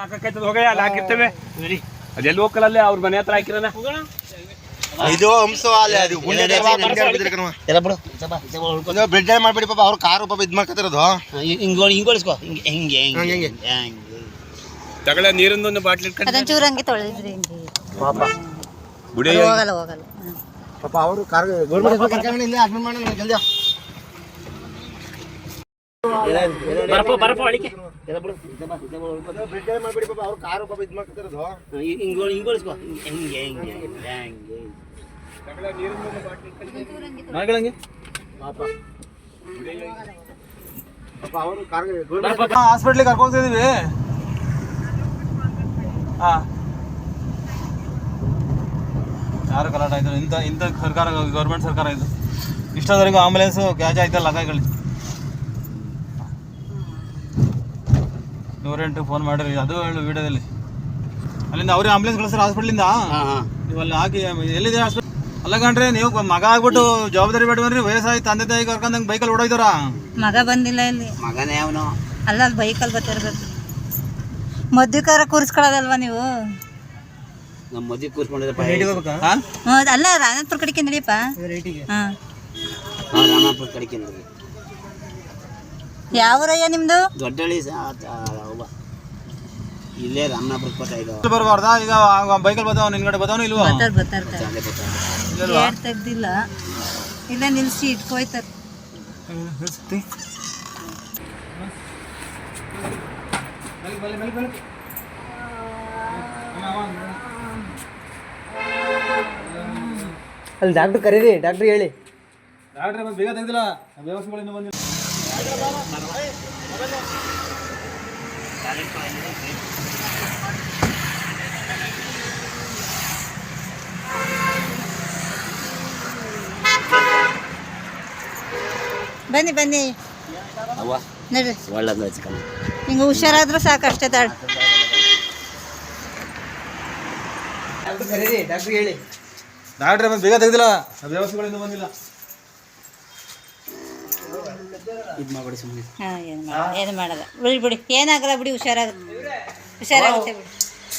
ಹಾಕಕ್ಕೈತದ local ಅಲ್ಲೇ ಹಾಕಿರ್ತೇವೆ. ಅದೆಲ್ಲಿ ಹೋಗಲ್ಲೇ ಅವ್ರ ಮನೆ ಹತ್ರ ಹಾಕಿರೋಣ. ಇದು ಹಂಸ ಅಲ್ಲೇ ಅದು ಗುಂಡೆ ಎಲ್ಲ ಬಿಡು ಸ್ವಲ್ಪ ಸ್ವಲ್ಪ ಉಳ್ಕೊ. ಬ್ರೆಡ್ ಮಾಡ್ಬೇಡಿ ಪಾಪ ಅವ್ರ ಕಾರು ಪಾಪ ಇದ್ ಮಾಡ್ಕತ್ತಿರೋದು. ಹಿಂಗ್- ಹಿಂಗ್ ಹಿಂಗೊಳಿಸ್ಕೊ ಹಿಂಗೆ ಹಿಂಗೆ ತಗಳ ನೀರಿಂದೊಂದು ಬಾಟ್ಲಿ ಇಟ್ಕೊಂಡು ಅದೊಂಚೂರು ಹಂಗೆ ತೊಳೆದಿದ್ರಿ ಹಿಂಗೆ. ಪಾಪ. ಹೋಗಲ್ಲ ಹೋಗಲ್ಲ. ಹ್ಮ್. ಪಾಪ ಅವರು ಕಾರ್ ಗೌರ್ಮೆಂಟ್ ಕರ್ಕೊಂಡು ಇಲ್ಲೇ ಅಡ್ಮಿಟ್ ಮಾಡೋಣ ಜಲ್ದಿ. ಬರಪ್ಪ ಬರಪ್ಪ ಅಳಿಕೆ. ಮಾಡ್ಬೇಡಿ ಪಾಪ ಅವ್ರ ಕಾರು ಪಾಪ ಇದ್ ಮಾಡ್ಕತ್ತಿರೋದು ಹಿಂಗ್- ಹಿಂಗೊಳ್- ಹಿಂಗೊಳಿಸ್ಕೊ ಹಿಂಗೆ ಹಿಂಗೆ ಹಿಂಗೆ ಹಿಂಗೆ ಪಾಪ ಪಾಪ ಅವರು ಕಾರ್ ಹಾಸ್ಪಿಟ್ಲಿಗೆ ಕರ್ಕೊಂತಿದೀವಿ ಹಾ. ಯಾರು ಗಲಾಟೆ ಆಯ್ತು? ಇಂಥ ಇಂಥ ಸರ್ಕಾರ ಗೌರ್ಮೆಂಟ್ ಸರ್ಕಾರ ಇದು. ಇಷ್ಟದವರೆಗೂ ಆಂಬುಲೆನ್ಸು ಕ್ಯಾಚ್ ಆಯ್ತಲ್ಲ ಲಗಾಯಿಗಳು ನೂರೆಂಟು ಫೋನ್ ಮಾಡ್ರಿ ಅದು ಹೇಳು ವಿಡಿಯೋದಲ್ಲಿ. ಅಲ್ಲಿಂದ ಅವ್ರಿಗೆ ಆಂಬುಲೆನ್ಸ್ ಕಳಿಸ್ತಾರೆ ಹಾಸ್ಪಿಟ್ಲಿಂದ ಹಾಂ ಹಾಂ. ನೀವು ಅಲ್ಲಿ ಹಾಕಿ ಎಲ್ಲಿದೆ ಹಾಸ್ಪಿಟಲ್ ಅಲ್ಲ ಕಣ್ರಿ ನೀವು ಮಗ ಆಗ್ಬಿಟ್ಟು ಜವಾಬ್ದಾರಿ ಬೇಡವನ್ರಿ ವಯಸ್ಸಾಯ್ತು ತಂದೆ ತಾಯಿ ಕರ್ಕೊಂಡಂಗೆ ಬೈಕಲ್ಲಿ ಓಡೋಯ್ತಾರ ಮಗ ಬಂದಿಲ್ಲ ಇಲ್ಲಿ. ಮಗನೇ ಅವನು. ಅಲ್ಲ ಅಲ್ಲಿ ಬೈಕಲ್ಲಿ ಬರ್ತಿರ್ಬೇಕು. ಮದ್ಯಕಾರ ಕೂರಿಸ್ಕೊಳ್ಳೋದಲ್ವಾ ನೀವು? ನಮ್ಮ ಮದುವೆ ಕೂರ್ಸ್ಕೊಂಡಿದ್ರೆ ಹಾ? ಹ್ಞೂ ಅಲ್ಲ ರಾಣಪುರ ಕಡಿಕೆ ನಡಿಯಪ್ಪ ಹಾಂ. ಹಾಂ ರಾಮಪುರ ಕಡೆಗೆ ನೋಡಿ ಯಾವ ಊರಯ್ಯ ನಿಮ್ಮದು ದೊಡ್ಡಳ್ಳಿ ಇಲ್ಲೇ ರಾಮನಾಪುರಕ್ಕೆ ಬರ್ತಾ ಇದ್ದೋ ಬರಬಾರ್ದಾ? ಈಗ ಬೈಕಲ್ಲಿ ಬರ್ತಾವ ನಿನ್ಗಡೆ ಬರ್ತಾವ ಇಲ್ವಾ? ಬರ್ತಾರೆ ಬರ್ತಾರೆ ಏಟ್ ತೆಗ್ದಿಲ್ಲ ಇಲ್ಲ ನಿಲ್ಸಿ ಇಟ್ಕೋಯ್ತಾರೆ. ಅಲ್ಲಿ ಡಾಕ್ಟ್ರ್ ಕರೀರಿ ಡಾಕ್ಟ್ರ್ ಹೇಳಿ. ಡಾಕ್ಟ್ರೆ ಬೇಗ ತೆಗ್ದಿಲ್ಲ. ವ್ಯವಸ್ಥೆಗಳು ಇನ್ನೂ ಬಂದಿಲ್ಲ. ಬನ್ನಿ ಬನ್ನಿ. ಅವ್ವ ನಡ್ರಿ. ಒಳ್ಳೇದು ಹಚ್ಕೊಂಡು ಹಿಂಗೆ ಹುಷಾರಾದ್ರೂ ಸಾಕು ಅಷ್ಟೇ ತಾಳ್. ಡಾಕ್ಟ್ರ್ ಹೇಳಿ. ಡಾಕ್ಟ್ರಿ ಬೇಗ ತೆಗ್ದಿಲ್ಲ. ವ್ಯವಸ್ಥೆಗಳಿಂದ ಇನ್ನೂ ಬಂದಿಲ್ಲ. ಇದು ಮಾಡಿ ಸುಮ್ಮನೆ ಹಾಂ ಏನು ಮಾಡಲ್ಲ ಏನು ಬಿಡಿ ಬಿಡಿ. ಏನಾಗಲ್ಲ ಬಿಡಿ ಹುಷಾರಾಗುತ್ತೆ ಹುಷಾರಾಗುತ್ತೆ ಬಿಡಿ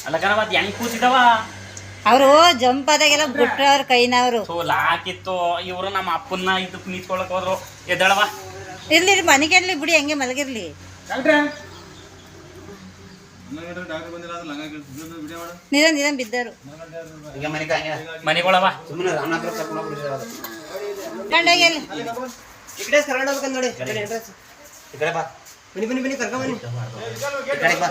ಅಲ್ಲ ಕಣ ಮತ್ತೆ ಹೆಂಗ್ ಕೂತಿದವ? ಅವರು ಜಂಪ್ ಆದಾಗೆಲ್ಲ ಬಿಟ್ರು ಅವ್ರ ಕೈನವರು. ಸೋಲ್ ಹಾಕಿತ್ತು ಇವರು ನಮ್ಮ ಅಪ್ಪನ್ನ ಇದು ನಿಂತ್ಕೊಳಕ್ ಹೋದ್ರು. ಎದ್ದಳವ ಇರ್ಲಿ ಇರ್ಲಿ ಮನೆಗೆರ್ಲಿ ಬಿಡಿ ಹಂಗೆ ಮಲಗಿರ್ಲಿ. ಡಾಕ್ಟ್ರೆ? ಡಾಕ್ಟರ್ ಬಂದಿಲ್ಲ ಅಂದ್ರೆ ಲಂಗ ವಿಡಿಯೋ ಮಾಡು ನಿಧಾನ ನಿಧಾನ ಬಿದ್ದರು ಮನೆಗೊಳವ ಸುಮ್ಮನೆ ಕರ್ಕೊಂಡು ಹೋಗ್ಬಿಡ್ರಿ ಅವ್ರು. ಕಂಡೋಗಿ ಅಲ್ಲಿ ಈ ಕಡೆ ಕರ್ಕೊಂಡು ಹೋಗ್ಬೇಕಂತ ನೋಡಿ ಕಡೆ. ಈ ಕಡೆ ಬಾ. ಬನ್ನಿ ಬನ್ನಿ ಬನ್ನಿ ಕರ್ಕೊಂಡ್ ಬನ್ನಿ. ಈ ಕಡೆ ಬಾ.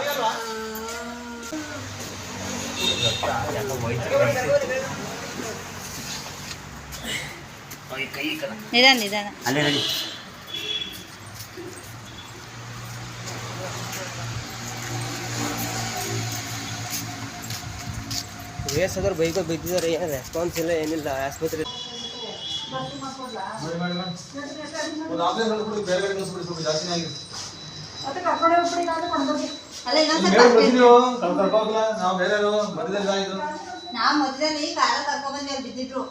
ನಿಧಾನ ನಿಧಾನ. ಅಲ್ಲೇ ನಡಿ ವಯಸ್ಸಾದವ್ರು ಬೈಕೋ ಬೈತಿದ್ದಾರೆ. ಏನು ರೆಸ್ಪಾನ್ಸ್ ಇಲ್ಲ ಏನಿಲ್ಲ. ಆಸ್ಪತ್ರೆ ಒಂದು ಕಳ್ಸ್ಬಿಡಿ ಬೇರೆ ಕಡೆ ಕಳ್ಸಿ ಸ್ವಲ್ಪ ಜಾಸ್ತಿನೇ ಆಗಿದೆ ಅಲ್ಲ ನೀವು ನೀವು ಸ್ವಲ್ಪ? ನಾವು ಬೇರೆ ಮಧ್ಯದಲ್ಲಿ ಆಯ್ತು ನಾ ಮೊದಲಲ್ಲಿ ಕಾರ ಕರ್ಕೊಂಡ್ ಬಂದೆ ಅಲ್ಲಿ ಬಿದ್ದಿದ್ರು.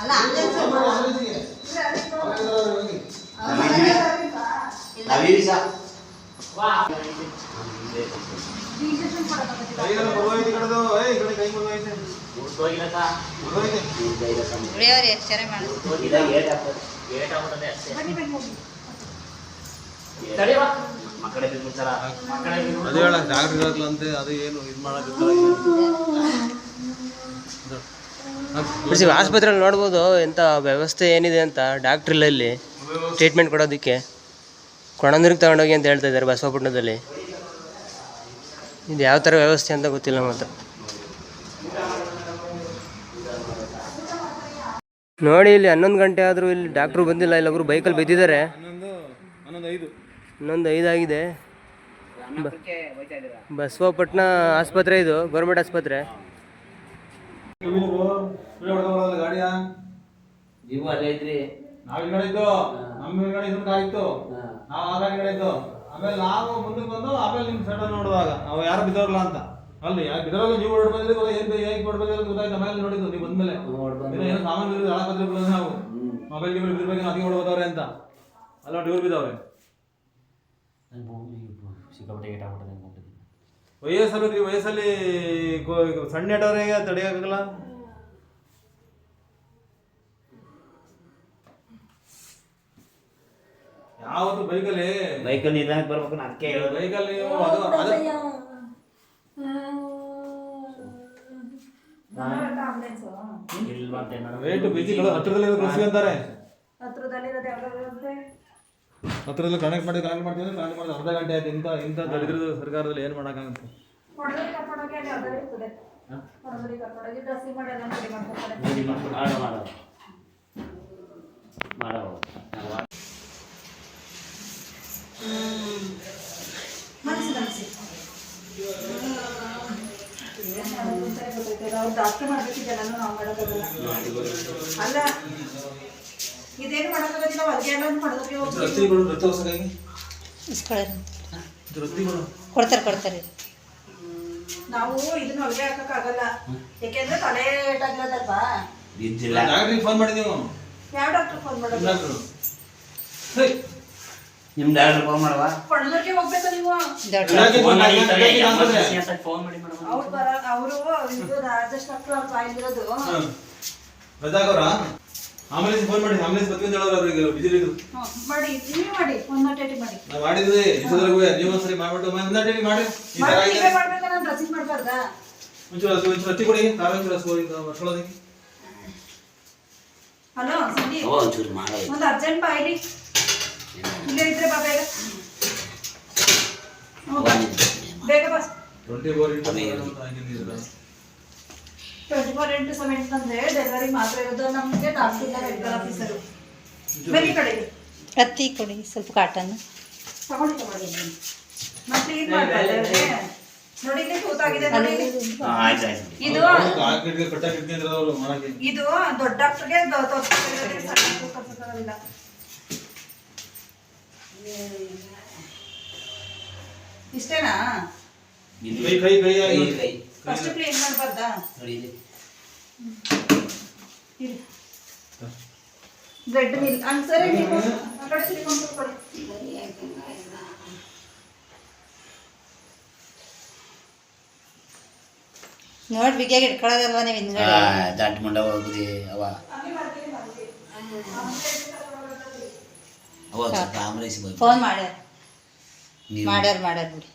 ಅಲ್ಲ ambulance ನಾವೀರಿ ಸಾ ಕೈಗೆಲ್ಲ ಬರುವೈತೆ ಈ ಕಡೆದು ಏ ಈ ಕಡೆ ಕೈ ಬರುವೈತೆ ಮುರ್ದೋಗಿರಕ ಅದೇ ಹೇಳ ಅದು ಏನು ಇದು ಆಸ್ಪತ್ರೆಯಲ್ಲಿ ನೋಡ್ಬೋದು ಎಂಥ ವ್ಯವಸ್ಥೆ ಏನಿದೆ ಅಂತ ಡಾಕ್ಟ್ರ್ ಇಲ್ಲ ಇಲ್ಲಿ. ಟ್ರೀಟ್ಮೆಂಟ್ ಕೊಡೋದಕ್ಕೆ. ಕೊಣಂದ್ರಿಗೆ ತಗೊಂಡೋಗಿ ಅಂತ ಹೇಳ್ತಾ ಇದ್ದಾರೆ ಬಸವಪಟ್ಟಣದಲ್ಲಿ. ಇದು ಯಾವ ಥರ ವ್ಯವಸ್ಥೆ ಅಂತ ಗೊತ್ತಿಲ್ಲ ಮಾತ್ರ. ನೋಡಿ ಇಲ್ಲಿ ಹನ್ನೊಂದು ಗಂಟೆ ಆದರೂ ಇಲ್ಲಿ ಡಾಕ್ಟ್ರು ಬಂದಿಲ್ಲ ಇಲ್ಲೊಬ್ರು ಬೈಕಲ್ಲಿ ಬಿದ್ದಿದ್ದಾರೆ. ಹನ್ನೊಂದು ಹನ್ನೊಂದು ಐದು ಇನ್ನೊಂದು ಐದಾಗಿದೆ ಬಸವಪಟ್ಟಣ ಆಸ್ಪತ್ರೆ ಇದು ಗೌರ್ಮೆಂಟ್ ಆಸ್ಪತ್ರೆ. ಆಮೇಲೆ ನಾವು ಮುಂದಕ್ಕೆ ಬಂದು ಆಮೇಲೆ ನಿಮ್ ಸಡನ್ ನೋಡುವಾಗ. ನಾವು ಯಾರು ಬಿದ್ದವ್ರಲ್ಲ ಅಂತ. ಅಲ್ಲಿ ಯಾಕೆ ಇದರಲ್ಲಿ ನೀವು ಬಂದ್ರಿ ಏನ್ ಬೇಕು ಹೇಗ್ ಅಂತ ಗೊತ್ತಾಯ್ತು? ಮೊಬೈಲ್ ನೋಡಿದ್ದು ನೀವು ಬಂದ್ಮೇಲೆ. ಏನೋ ಸಾಮಾನು ಇರೋದು ಬಿಡೋದು ನಾವು ಮೊಬೈಲ್ ಗಿಬಲ್ ಬಿದ್ದಿರ್ಬೇಕು ಅದಕ್ಕೆ ಹೊಡ್ಬೋದವ್ರೆ ಅಂತ. ಅಲ್ಲ ಟೂರ್ ಬಿದ್ದವ್ರೆ. ಸಿಕ್ಕಾಪಟ್ಟೆ ಏಟ್ ವಯಸ್ಸಲ್ಲಿ ರೀ ವಯಸ್ಸಲ್ಲಿ ಸಣ್ಣ ಇಟ್ಟವರಿಗೆ ತಡೆಯೋಕ್ಕಾಗಲ್ಲ ಯಾವತ್ತು ಬೈಕಲ್ಲಿ ಬೈಕಲ್ಲಿ ನಿಧಾನಕ್ಕೆ ಬರ್ಬೇಕು ಅದಕ್ಕೆ ಬೈಕಲ್ಲಿ ಅದು ರೇಟ್ ಬಿಜಿಗಳು ಹತ್ತಿರದಲ್ಲಿ ಕೃಷಿ ಅಂತಾರೆ. ಹತ್ರದಲ್ಲಿರೋದು ಯಾವ್ದಾದ್ರು ಹತ್ತಿರದಲ್ಲಿ ಕನೆಕ್ಟ್ ಮಾಡಿ ಕನೆಕ್ಟ್ ಮಾಡ್ತೀವಿ ಅಂದ್ರೆ ಕನೆಕ್ಟ್ ಮಾಡಿ ಅರ್ಧ ಗಂಟೆ ಆಯ್ತು. ಇಂಥ ಇಂಥ ದರಿದ್ರದ ಸರ್ಕಾರದಲ್ಲಿ ಏನು ಮಾಡೋಕ್ಕಾಗುತ್ತೆ? ಮಾಡೋ. ಕರ್ಕೊಂಡೋಗಿ ಅವ್ರು ಡಾಕ್ಟರ್ ನಾನು ನಾವು ಮಾಡೋಕ್ಕಾಗಲ್ಲ ಅಲ್ಲ ಇದೇನು ಮಾಡೋಕ್ಕಾಗೋದಿಲ್ಲ ಹೊರಗೆ ಎಲ್ಲ ಮಾಡೋದಕ್ಕೆ ಕೊಡ್ತಾರೆ ಕೊಡ್ತಾರೆ. ನಾವು ಇದನ್ನ ಹೊರಗೆ ಹಾಕಕ್ಕಾಗಲ್ಲ. ಯಾಕೆಂದ್ರೆ ತಲೆ ಡಾಕ್ಟ್ರಿಗೆ ಫೋನ್ ಮಾಡಿದ್ದೀವಿ ಯಾವ ಡಾಕ್ಟರ್ ಫೋನ್ ಮಾಡೋದು? ನಿಮ್ಮ ಡಾಕ್ಟರ್ ಫೋನ್ ಮಾಡವಾ ಹೋಗ್ಬೇಕು ನೀವು? ಫೋನ್ ಮಾಡಿ ಫೋನ್ ಮಾಡಿ ಮೇಡಮ್. ಅವ್ರು ಬರ ಅವರು ಇದು ರಾಜೇಶ್ ಡಾಕ್ಟರ್ ಅವ್ರ ಬಾಯಿಲಿರೋದು ರಜಾಗವ್ರ ಆಂಬುಲೆನ್ಸ್ ಫೋನ್ ಮಾಡಿ ಆಂಬುಲೆನ್ಸ್ ಬರ್ತೀವಿ ಹೇಳೋರು ಅವ್ರಿಗೆ ಮಾಡಿ ನೀವು ಮಾಡಿ ಟೇಟಿ ಮಾಡಿ. ನಾವು ಮಾಡಿದ್ವಿ ಇಷ್ಟೊತ್ತರೆಗೂ ನೀವು ಒಂದ್ಸರಿ ಮಾಡ್ಬಿಟ್ಟು ಮಾಡಿ. ಈ ಮಾಡಿ ನಾನು ಮಾಡ್ಬಾರ್ದಾ? ಒಂಚೂರು ಹಸು ಒಂಚೂರು ಕೊಡಿ. ಒಂಚೂರು ಬರ್ಕೊಳ್ಳೋದಕ್ಕೆ ಹಲೋ ಸಂದೀಪ್. ಒಂಚೂರು ಮಾಡೋದು ಒಂದು ಅರ್ಜೆಂಟ್ ಬಾ ಇಲ್ಲಿ ಇದ್ರೆ ಬಾ ಬೇಗ. ಬಾ. ಬೇಗ bus twenty four into seven ಅಂದ್ರೆ ಡೆಲಿವರಿ ಮಾತ್ರ ಇರೋದು. ನಮಗೆ ಇಲ್ಲ ಮೆಡಿಕಲ್ ಆಫೀಸರು ಬನ್ನಿ ಕಡೆ ಕಡೆಗೆ. ಹತ್ತಿ ಕೊಡಿ ಸ್ವಲ್ಪ ಕಾಟನ್ ತಗೊಳ್ಳಿ ತಗೊಳ್ಳಿ ಮತ್ತೆ ಇದು ಮಾಡ್ಬಾರ್ದು ನೋಡಿ ಕೂತಾಗಿದೆ ತೂತಾಗಿದೆ ನೋಡಿ. ಇದು ಇದು ದೊಡ್ಡ ಡಾಕ್ಟರ್ಗೆ ತೋರಿಸ್ತಿರೋದು ಸಣ್ಣ ತೋರಿಸೋದಿಲ್ಲ ಇಷ್ಟೇನಾ? ಇದು ಕೈ ಕೈ ಕೈ ಆಗಿ ಕೈ. ಕೈ. ಫಸ್ಟ್ ಕ್ಲೀನ್ ಮಾಡ್ಬಾರ್ದಾ? ನೋಡಿ ಇಲ್ಲಿ ಬ್ರೆಡ್ ಮಿಲ್ ಹಂಗ್ ಸರಿ ನೀವು ಆ ಕಡೆ ಸಿಲಿಕೊಂಡು ಕೊಡಿ. ನೋಡಿ ಬಿಗಿಯಾಗಿ ಇಟ್ಕೊಳ್ಳೋದಲ್ವ ನೀವು ಹಿಂದ್ಗಡೆ ದಾಟ್ ಮುಂಡ ಹೋಗುದಿ ಅವ ಅವ ಸ್ವಲ್ಪ ಆಮ್ರೈಸಿ ಫೋನ್ ಮಾಡ್ಯಾರ. ನೀವು ಮಾಡ್ಯಾರ ಮಾಡ್ಯಾರ ಬಿಡಿ.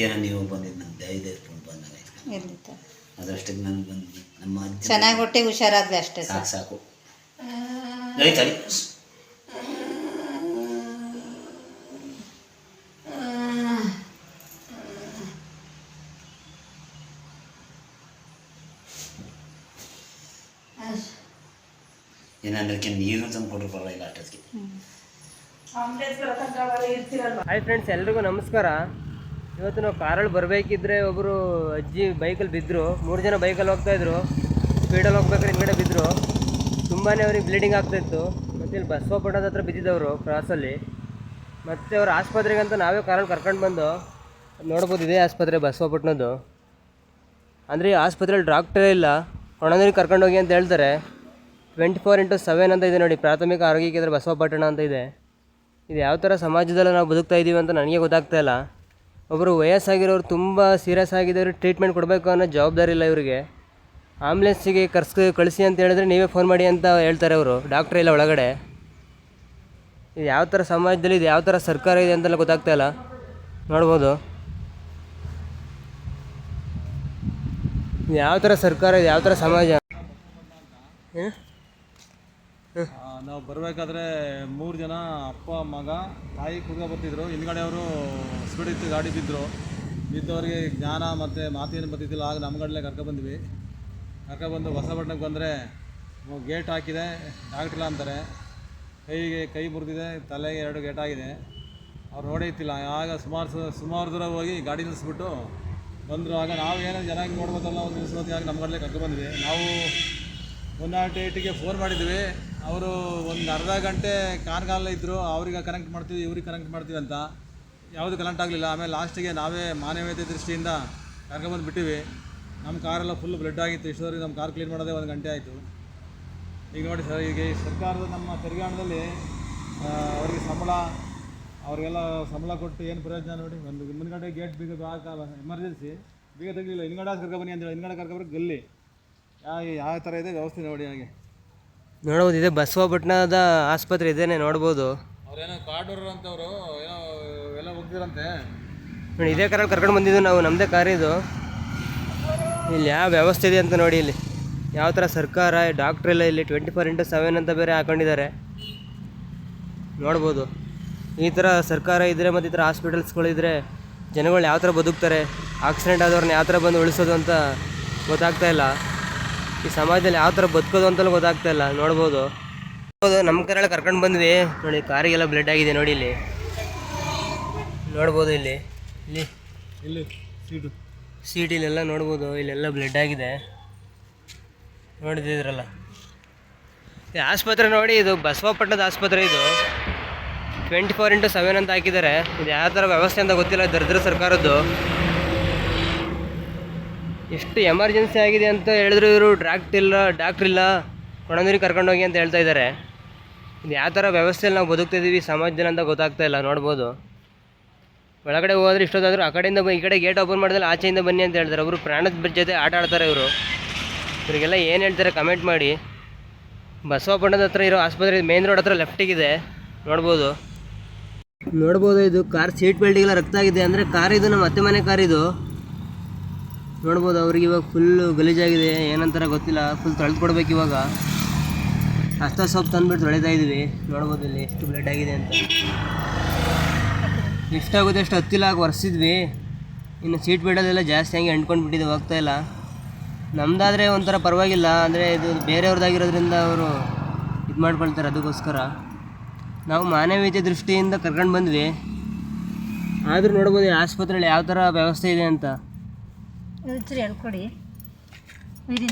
ಏನೋ ನೀವು ಬಂದಿದ್ದು ನಂಗೆ ಧೈರ್ಯ ಇಟ್ಕೊಂಡು ಬಂದಾಗ ಅದಷ್ಟಕ್ಕೆ ಇರ್ಲಿತ್ತ ಅದರಷ್ಟಕ್ಕೆ ನನಗೆ ಬಂದಿದ್ದು ನಮ್ಮ ಚೆನ್ನಾಗಿ ಹೊಟ್ಟೆಗೆ ಹುಷಾರಾಗ್ಲಿ ಅಷ್ಟೇ ಸಾಕು ಸಾಕು. ಏನಂದ್ರೆ ನೀರು ಹಾಯ್ ಫ್ರೆಂಡ್ಸ್ ಎಲ್ರಿಗೂ ನಮಸ್ಕಾರ. ಇವತ್ತು ನಾವು ಕಾರಲ್ಲಿ ಬರಬೇಕಿದ್ರೆ ಒಬ್ಬರು ಅಜ್ಜಿ ಬೈಕಲ್ಲಿ ಬಿದ್ದರು ಮೂರು ಜನ ಬೈಕಲ್ಲಿ ಹೋಗ್ತಾಯಿದ್ರು ಸ್ಪೀಡಲ್ಲಿ ಹೋಗ್ಬೇಕಾದ್ರೆ ಹಿಂದ್ಗಡೆ ಬಿದ್ದರು ತುಂಬಾ ಅವ್ರಿಗೆ ಬ್ಲೀಡಿಂಗ್ ಆಗ್ತಾಯಿತ್ತು ಮತ್ತು ಇಲ್ಲಿ ಬಸವಪಟ್ಟಣದ ಹತ್ರ ಬಿದ್ದಿದ್ದವರು ಕ್ರಾಸಲ್ಲಿ ಮತ್ತು ಅವ್ರ ಆಸ್ಪತ್ರೆಗಂತ ನಾವೇ ಕಾರಲ್ಲಿ ಕರ್ಕೊಂಡು ಬಂದು ನೋಡ್ಬೋದು ಇದೇ ಆಸ್ಪತ್ರೆ ಬಸವಪಟ್ಟಣದ್ದು ಅಂದರೆ ಈ ಆಸ್ಪತ್ರೆಯಲ್ಲಿ ಡಾಕ್ಟರೇ ಇಲ್ಲ. ಕೊಣಂದೂರಿಗೆ ಕರ್ಕೊಂಡೋಗಿ ಅಂತ ಹೇಳ್ತಾರೆ. ಟ್ವೆಂಟಿ ಫೋರ್ ಇಂಟು ಸೆವೆನ್ ಅಂತ ಇದೆ ನೋಡಿ. ಪ್ರಾಥಮಿಕ ಆರೋಗ್ಯ ಕೇಂದ್ರ ಬಸವಪಟ್ಟಣ ಅಂತ ಇದೆ. ಇದು ಯಾವ ಥರ ಸಮಾಜದಲ್ಲಿ ನಾವು ಬದುಕ್ತಾ ಇದ್ದೀವಿ ಅಂತ ನನಗೆ ಗೊತ್ತಾಗ್ತಾ ಇಲ್ಲ. ಒಬ್ಬರು ವಯಸ್ಸಾಗಿರೋರು ತುಂಬ ಸೀರಿಯಸ್ ಆಗಿದ್ದವ್ರು ಟ್ರೀಟ್ಮೆಂಟ್ ಕೊಡಬೇಕು ಅನ್ನೋ ಜವಾಬ್ದಾರಿ ಇಲ್ಲ ಇವರಿಗೆ. ಆಂಬುಲೆನ್ಸಿಗೆ ಕರ್ಸ್ ಕಳಿಸಿ ಅಂತ ಹೇಳಿದ್ರೆ ನೀವೇ ಫೋನ್ ಮಾಡಿ ಅಂತ ಹೇಳ್ತಾರೆ ಅವರು. ಡಾಕ್ಟ್ರ್ ಇಲ್ಲ ಒಳಗಡೆ. ಇದು ಯಾವ ಥರ ಸಮಾಜದಲ್ಲಿ, ಇದು ಯಾವ ಥರ ಸರ್ಕಾರ ಇದೆ ಅಂತೆಲ್ಲ ಗೊತ್ತಾಗ್ತಾ ಇಲ್ಲ. ನೋಡ್ಬೋದು. ಯಾವ ಥರ ಸರ್ಕಾರ, ಇದೆ ಯಾವ ಥರ ಸಮಾಜ? ನಾವು ಬರಬೇಕಾದ್ರೆ ಮೂರು ಜನ ಅಪ್ಪ ಮಗ ತಾಯಿ ಕುಡ್ಕೊ ಬರ್ತಿದ್ರು. ಹಿಂದ್ಗಡೆ ಅವರು ಸ್ಪೀಡ್ ಇತ್ತು ಗಾಡಿ ಬಿದ್ದರು ಬಿದ್ದವ್ರಿಗೆ ಜ್ಞಾನ ಮತ್ತು ಮಾತೇನು ಬರ್ತಿದ್ದಿಲ್ಲ ಆಗ ನಮ್ಮ ಕಡಲೆ ಕರ್ಕೊಬಂದ್ವಿ ಕರ್ಕೊಬಂದು ಹೊಸಪಟ್ಟಣಕ್ಕೆ ಬಂದರೆ ಗೇಟ್ ಹಾಕಿದೆ. ಡಾಕ್ಟ್ರಿಲ್ಲ ಅಂತಾರೆ. ಕೈಗೆ ಕೈ ಮುರಿದಿದೆ ತಲೆಗೆ ಎರಡು ಗೇಟ್ ಆಗಿದೆ. ಅವ್ರು ನೋಡೈತಿಲ್ಲ ಆಗ ಸುಮಾರು ಸ- ಸುಮಾರು ದೂರ ಹೋಗಿ ಗಾಡಿ ನಿಲ್ಲಿಸ್ಬಿಟ್ಟು ಬಂದರು. ಆಗ ನಾವು ಏನೋ ಚೆನ್ನಾಗಿ ನೋಡ್ಬೋದಲ್ಲ ಒಂದು ಆಗ ನಮ್ಮ ಕಡಲೆ ಕರ್ಕೊಬಂದ್ವಿ ನಾವು ಒನ್ ನಾಟ್ ಏಯ್ಟಿಗೆ ಫೋನ್ ಮಾಡಿದ್ವಿ. ಅವರು ಒಂದು ಅರ್ಧ ಗಂಟೆ ಕಾರ್ಗಾಲ ಇದ್ದರು ಅವ್ರಿಗೆ ಕನೆಕ್ಟ್ ಮಾಡ್ತೀವಿ, ಇವ್ರಿಗೆ ಕನೆಕ್ಟ್ ಮಾಡ್ತೀವಿ ಅಂತ. ಯಾವುದು ಕನೆಕ್ಟ್ ಆಗಲಿಲ್ಲ. ಆಮೇಲೆ ಲಾಸ್ಟಿಗೆ ನಾವೇ ಮಾನವೀಯತೆ ದೃಷ್ಟಿಯಿಂದ ಕರ್ಕೊಂಬಂದು ಬಿಟ್ಟಿವಿ ನಮ್ಮ ಕಾರೆಲ್ಲ ಫುಲ್ ಬ್ಲಡ್ ಆಗಿತ್ತು. ಇಷ್ಟೋರಿಗೆ ನಮ್ಮ ಕಾರ್ ಕ್ಲೀನ್ ಮಾಡೋದೇ ಒಂದು ಗಂಟೆ ಆಯಿತು. ಈಗ ನೋಡಿ ಸರ್ ಈಗ ಈ ಸರ್ಕಾರದ ನಮ್ಮ ತೆರಿಗೆ ಹಣದಲ್ಲಿ ಅವರಿಗೆ ಸಂಬಳ, ಅವರಿಗೆಲ್ಲ ಸಂಬಳ ಕೊಟ್ಟು ಏನು ಪ್ರಯೋಜನ ನೋಡಿ, ಒಂದು ಮುಂದ್ಗಡೆ ಗೇಟ್ ಬೀಗ ಎಮರ್ಜೆನ್ಸಿ ಬೀಗ ತೆಗಲಿಲ್ಲ ಹಿಂದ್ಗಡೆ ಕರ್ಕೊಬನ್ನಿ ಅಂತೇಳಿ ಹಿಂದ್ಗಡೆ ಕರ್ಕೊಬರ್ರಿ ಗಲ್ಲಿ. ಯಾವ ಯಾವ ಥರ ಇದೆ ವ್ಯವಸ್ಥೆ ನೋಡಿ ಹಾಗೆ. ನೋಡ್ಬೋದು ಇದೆ ಬಸವಪಟ್ಟಣದ ಆಸ್ಪತ್ರೆ ಇದೇನೆ ನೋಡ್ಬೋದು. ಅವ್ರೇನೋ ಕಾಡೂರು ಅಂತವ್ರು ಏನೋ ಎಲ್ಲ ಹೋಗ್ತಿರಂತೆ ನೋಡಿ ಇದೇ ಕಾರಲ್ಲಿ ಕರ್ಕೊಂಡು ಬಂದಿದ್ದು ನಾವು ನಮ್ಮದೇ ಕಾರ್ ಇದು. ಇಲ್ಲಿ ಯಾವ ವ್ಯವಸ್ಥೆ ಇದೆ ಅಂತ ನೋಡಿ ಇಲ್ಲಿ. ಯಾವ ಥರ ಸರ್ಕಾರ ಡಾಕ್ಟ್ರ್ ಎಲ್ಲ ಇಲ್ಲಿ ಟ್ವೆಂಟಿ ಫೋರ್ ಇಂಟು ಸೆವೆನ್ ಅಂತ ಬೇರೆ ಹಾಕೊಂಡಿದ್ದಾರೆ. ನೋಡ್ಬೋದು. ಈ ಥರ ಸರ್ಕಾರ ಇದ್ದರೆ ಮತ್ತು ಈ ಥರ ಹಾಸ್ಪಿಟಲ್ಸ್ಗಳಿದ್ರೆ ಜನಗಳು ಯಾವ ಥರ ಬದುಕ್ತಾರೆ? ಆಕ್ಸಿಡೆಂಟ್ ಆದವ್ರನ್ನ ಯಾವ ಥರ ಬಂದು ಉಳಿಸೋದು ಅಂತ ಗೊತ್ತಾಗ್ತಾ ಇಲ್ಲ. ಈ ಸಮಾಜದಲ್ಲಿ ಯಾವ ಥರ ಬದುಕೋದು ಅಂತಲೂ ಗೊತ್ತಾಗ್ತಾ ಇಲ್ಲ. ನೋಡ್ಬೋದು. ಹೌದು ನಮ್ಮ ಕೈಯಲ್ಲಿ ಕರ್ಕೊಂಡು ಬಂದ್ವಿ. ನೋಡಿ ಕಾರಿಗೆಲ್ಲ ಬ್ಲಡ್ ಆಗಿದೆ ನೋಡಿ ಇಲ್ಲಿ. ನೋಡ್ಬೋದು ಇಲ್ಲಿ. ಇಲ್ಲಿ. ಇಲ್ಲಿ ಸೀಟು ಇಲ್ಲೆಲ್ಲ ನೋಡ್ಬೋದು ಇಲ್ಲೆಲ್ಲ ಬ್ಲಡ್ ಆಗಿದೆ. ನೋಡಿದ್ರಲ್ಲ ಈ ಆಸ್ಪತ್ರೆ ನೋಡಿ ಇದು ಬಸವಪಟ್ಟಣದ ಆಸ್ಪತ್ರೆ ಇದು. ಟ್ವೆಂಟಿ ಫೋರ್ ಇಂಟು ಸೆವೆನ್ ಅಂತ ಹಾಕಿದ್ದಾರೆ. ಇದು ಯಾವ ಥರ ವ್ಯವಸ್ಥೆ ಅಂತ ಗೊತ್ತಿಲ್ಲ ದರಿದ್ರ ಸರ್ಕಾರದ್ದು. ಎಷ್ಟು ಎಮರ್ಜೆನ್ಸಿ ಆಗಿದೆ ಅಂತ ಹೇಳಿದ್ರು ಇವರು. ಇಲ್ಲ, ಡಾಕ್ಟ್ರ್ ಇಲ್ಲ. ಕೊಣಂದೂರಿಗೆ ಕರ್ಕೊಂಡೋಗಿ ಅಂತ ಹೇಳ್ತಾ ಇದ್ದಾರೆ. ಇದು ಯಾವ ಥರ ವ್ಯವಸ್ಥೆಯಲ್ಲಿ ನಾವು ಬದುಕ್ತಿದ್ದೀವಿ ಸಮಾಜದಲ್ಲಿ ಅಂತ ಗೊತ್ತಾಗ್ತಾ ಇಲ್ಲ, ನೋಡ್ಬೋದು. ಒಳಗಡೆ ಹೋದ್ರೆ ಇಷ್ಟೊತ್ತಾದರೂ ಆ ಕಡೆಯಿಂದ ಈ ಕಡೆ ಗೇಟ್ ಓಪನ್ ಮಾಡಿದ್ರೆ ಆಚೆಯಿಂದ ಬನ್ನಿ ಅಂತ ಹೇಳ್ತಾರೆ. ಅವರು ಪ್ರಾಣದ ಜೊತೆ ಆಟ ಆಡ್ತಾರೆ ಇವರು. ಇವರಿಗೆಲ್ಲ ಏನು ಹೇಳ್ತಾರೆ ಕಮೆಂಟ್ ಮಾಡಿ. ಬಸವಪಟ್ಟಣದ ಹತ್ರ ಇರೋ ಆಸ್ಪತ್ರೆ ಮೇನ್ ರೋಡ್ ಹತ್ರ ಲೆಫ್ಟಿಗಿದೆ ನೋಡ್ಬೋದು. ನೋಡ್ಬೋದು, ಇದು ಕಾರ್ ಸೀಟ್ ಬೆಲ್ಟಿಗೆಲ್ಲ ರಕ್ತ ಆಗಿದೆ ಅಂದರೆ ಕಾರ್ ಇದು ನಮ್ಮ ಅತ್ತೆ ಮನೆ ಕಾರ್ ಇದು. ನೋಡ್ಬೋದು, ಅವ್ರಿಗೆ ಇವಾಗ ಫುಲ್ಲು ಗಲೀಜಾಗಿದೆ, ಏನಂತಾರ ಗೊತ್ತಿಲ್ಲ ಫುಲ್ ತೊಳೆದು ಕೊಡ್ಬೇಕು ಇವಾಗ. ಅಷ್ಟ ಸೊಪ್ಪು ತಂದುಬಿಟ್ಟು ತೊಳಿತಾ ಇದ್ದೀವಿ ನೋಡ್ಬೋದು ಇಲ್ಲಿ ಎಷ್ಟು ಬ್ಲಡ್ ಆಗಿದೆ ಅಂತ. ಎಷ್ಟಾಗುತ್ತೆ ಅಷ್ಟು ಹತ್ತಿಲ್ಲ, ಆಗಿ ಒರೆಸಿದ್ವಿ. ಇನ್ನು ಸೀಟ್ ಬೆಲ್ಟಲ್ಲೆಲ್ಲ ಜಾಸ್ತಿ ಹಂಗೆ ಅಂಟ್ಕೊಂಡು ಬಿಟ್ಟಿದೆ ಹೋಗ್ತಾ ಇಲ್ಲ. ನಮ್ಮದಾದರೆ ಒಂಥರ ಪರವಾಗಿಲ್ಲ, ಅಂದರೆ ಇದು ಬೇರೆಯವ್ರದ್ದಾಗಿರೋದ್ರಿಂದ ಅವರು ಇದು ಮಾಡ್ಕೊಳ್ತಾರೆ ಅದಕ್ಕೋಸ್ಕರ. ನಾವು ಮಾನವೀಯತೆ ದೃಷ್ಟಿಯಿಂದ ಕರ್ಕೊಂಡು ಬಂದ್ವಿ. ಆದರೂ ನೋಡ್ಬೋದು ಆಸ್ಪತ್ರೆಯಲ್ಲಿ ಯಾವ ಥರ ವ್ಯವಸ್ಥೆ ಇದೆ ಅಂತ. ಒಂಚೂರು ಹೇಳ್ಕೊಡಿ ನೀರು